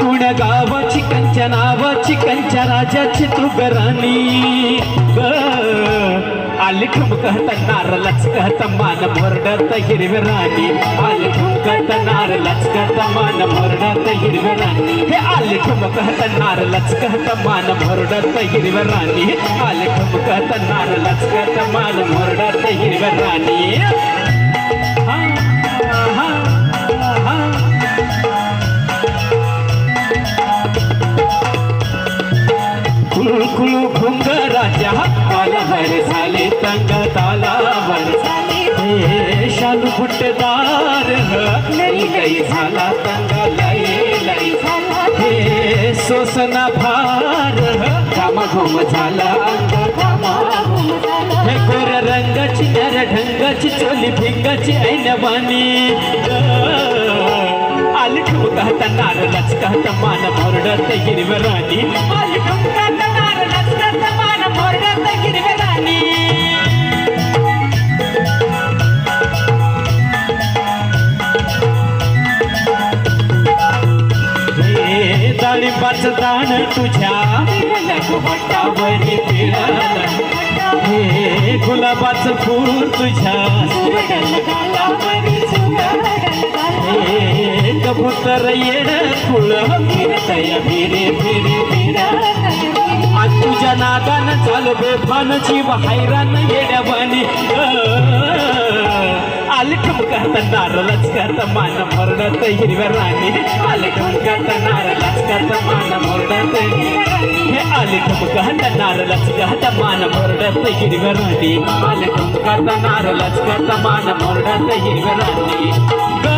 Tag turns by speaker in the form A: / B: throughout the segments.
A: कुण गावाची कंच्या नावाची कंच्या राजाची तू गराणी आली ठुमकत नार लचकत मान मोरडत हिरवी राणी. आली ठुमकत नार लचकत मान मोरडत हिरवी राणी. हे आली ठुमकत नार लचकत मान मोरडत हिरवी राणी. आली ठुमकत नार लचकत मान मोरडत हिरवी राणी. कुळकुळू घुंगराच्या हातालावर झाले तंग तालावर हे शालू फुटदार लई झाला तंग लई लई हे सोसना भार घामाघूम झाला हे गोर रंगाची नर ढंगाची चोली भिंगाची ऐनवानी आली ठुमकात नार लचकात मान मोरडत हिरव्या राणी. आली ठुमकात डाळिंबाचं तुझ्या. हे गुलाबाचं फूल तुझ्या. हे कबूतर येण फुल फिरतय फिरे फिरे फिरा. तुझ्या नादानं चालू बेफान जीव हैराण येड्यावानी. ठुमकात नारळच करत मान मोरडत हिरव्या राणी आले ठुमकात नारळच करत मान मोरडत हे आले ठुमकात नारळच करत मान मोरडत हिरव्या राणी आले ठुमकात नारळच करत मान मोरडत हिरव्या राणी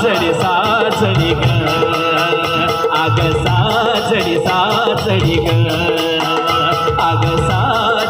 A: साजणी साजणी ग. आग साजणी साजणी ग. आग साजणी